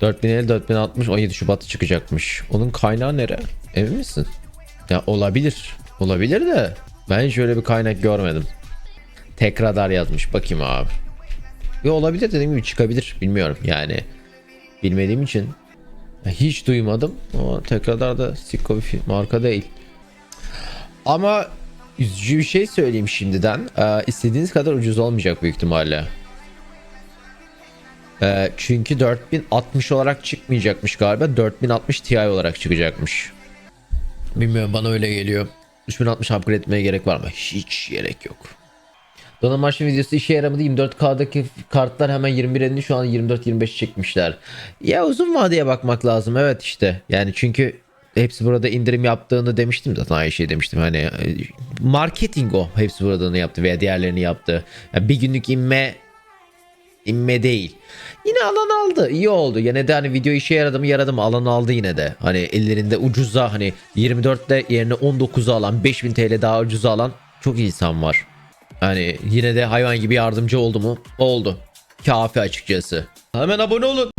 4050 4060 17 Şubat'ta çıkacakmış. Onun kaynağı nere? Emin misin? Ya olabilir. Olabilir de ben hiç öyle bir kaynak görmedim. Tek radar yazmış. Bakayım abi. Ya olabilir dediğim gibi çıkabilir. Bilmiyorum yani. Bilmediğim için hiç duymadım. Ama tek radar da sikko bir marka değil. Ama üzücü bir şey söyleyeyim şimdiden. Ee, istediğiniz kadar ucuz olmayacak büyük ihtimalle. Ee, çünkü 4060 olarak çıkmayacakmış galiba. 4060 Ti olarak çıkacakmış. Bilmiyorum bana öyle geliyor. 3060 upgrade etmeye gerek var mı? Hiç gerek yok. Donanım Marş'ın videosu işe yaramadı. 24K'daki kartlar hemen 21 elini şu an 24-25 çekmişler. Ya uzun vadeye bakmak lazım. Evet işte. Yani çünkü hepsi burada indirim yaptığını demiştim zaten aynı şey demiştim. Hani e, marketing o. Hepsi buradanı yaptı veya diğerlerini yaptı. Yani bir günlük inme inme değil. Yine alan aldı. İyi oldu. Yine de hani video işe yaradı mı yaradı mı alan aldı yine de. Hani ellerinde ucuza hani 24'te yerine 19'a alan 5000 TL daha ucuza alan çok insan var. Hani yine de hayvan gibi yardımcı oldu mu? Oldu. Kafi açıkçası. Hemen abone olun.